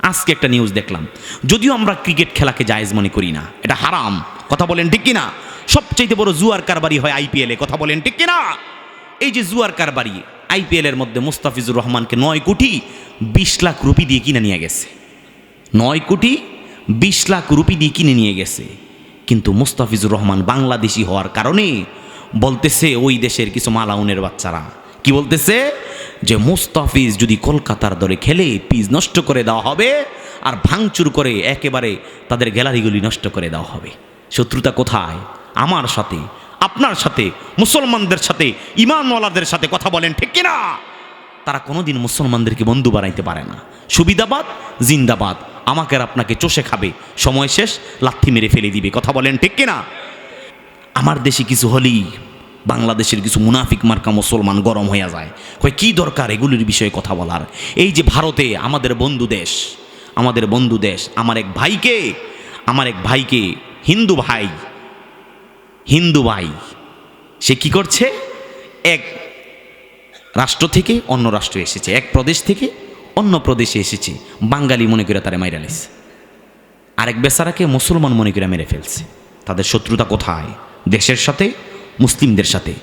আজকে একটা নিউজ দেখলাম। যদিও আমরা ক্রিকেট খেলাকে জায়েজ মনে করি না, এটা হারাম। কথা বলেন ঠিক কিনা? সবচাইতে বড় জুয়ার কারবারি হয় আইপিএলে কথা বলেন ঠিক কিনা? এই যে জুয়ার কারবারি আইপিএল এর মধ্যে মুস্তাফিজুর রহমানকে নয় কোটি বিশ লাখ রুপি দিয়ে কিনে নিয়ে গেছে। নয় কোটি বিশ লাখ রুপি দিয়ে কিনে নিয়ে গেছে। কিন্তু মুস্তাফিজুর রহমান বাংলাদেশি হওয়ার কারণে বলতেছে ওই দেশের কিছু মালাউনের বাচ্চারা। কি বলতেছে? যে মুস্তাফিজ যদি কলকাতার দলে খেলে, পিচ নষ্ট করে দেওয়া হবে আর ভাঙচুর করে একেবারে তাদের গ্যালারিগুলি নষ্ট করে দেওয়া হবে। শত্রুতা কোথায়? আমার সাথে, আপনার সাথে, মুসলমানদের সাথে, ইমানওয়ালাদের সাথে কথা বলেন, ঠিক কিনা? তারা কোনোদিন মুসলমানদেরকে বন্ধু বানাইতে পারে না। সুবিধাবাদ, জিন্দাবাদ। আমাকে আর আপনাকে চষে খাবে। সময় শেষ, লাথি মেরে ফেলে দিবে। কথা বলেন, ঠিক কিনা? আমার দেশে কিছু হলেই বাংলাদেশের কিছু মুনাফিক মার্কা মুসলমান গরম হয়ে যায়। কয়, কি দরকার এগুলির বিষয়ে কথা বলার? এই যে ভারতে আমাদের বন্ধু দেশ, আমাদের বন্ধু দেশ, আমার এক ভাইকে, আমার এক ভাইকে, হিন্দু ভাই হিন্দু ভাই, সে কি করছে? এক রাষ্ট্র থেকে অন্য রাষ্ট্রে এসেছে, এক প্রদেশ থেকে অন্য প্রদেশে এসেছে, বাঙালি মনে করে তারা মাইরা লেছে আরেক বেচারাকে মুসলমান মনে করে মেরে ফেলছে। তাদের শত্রুতা কোথায়? দেশের সাথে মুসলিমদের সাথে।